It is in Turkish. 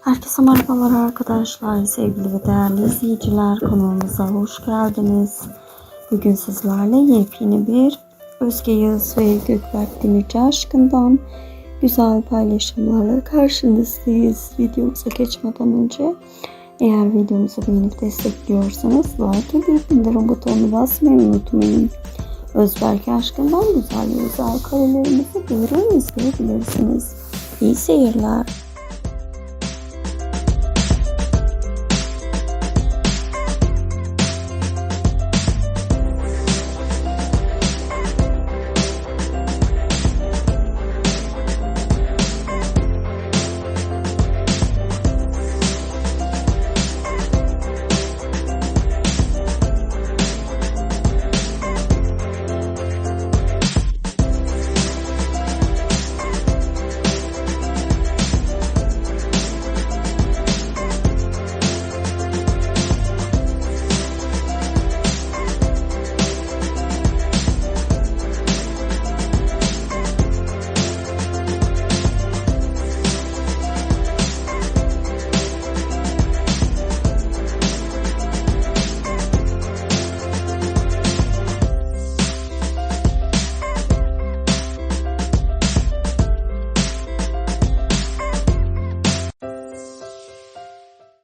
Herkese merhabalar arkadaşlar, sevgili ve değerli izleyiciler. Kanalımıza hoş geldiniz. Bugün sizlerle yepyeni bir Özge Yağız ve Gökberk Demirci aşkından güzel paylaşımlarla karşınızdayız. Videomuza geçmeden önce eğer videomuzu beğenip destekliyorsanız like edip bildirim butonunu basmayı unutmayın. Özberk aşkından güzel ve özel karelerimizi buyurun izleyebilirsiniz. İyi seyirler.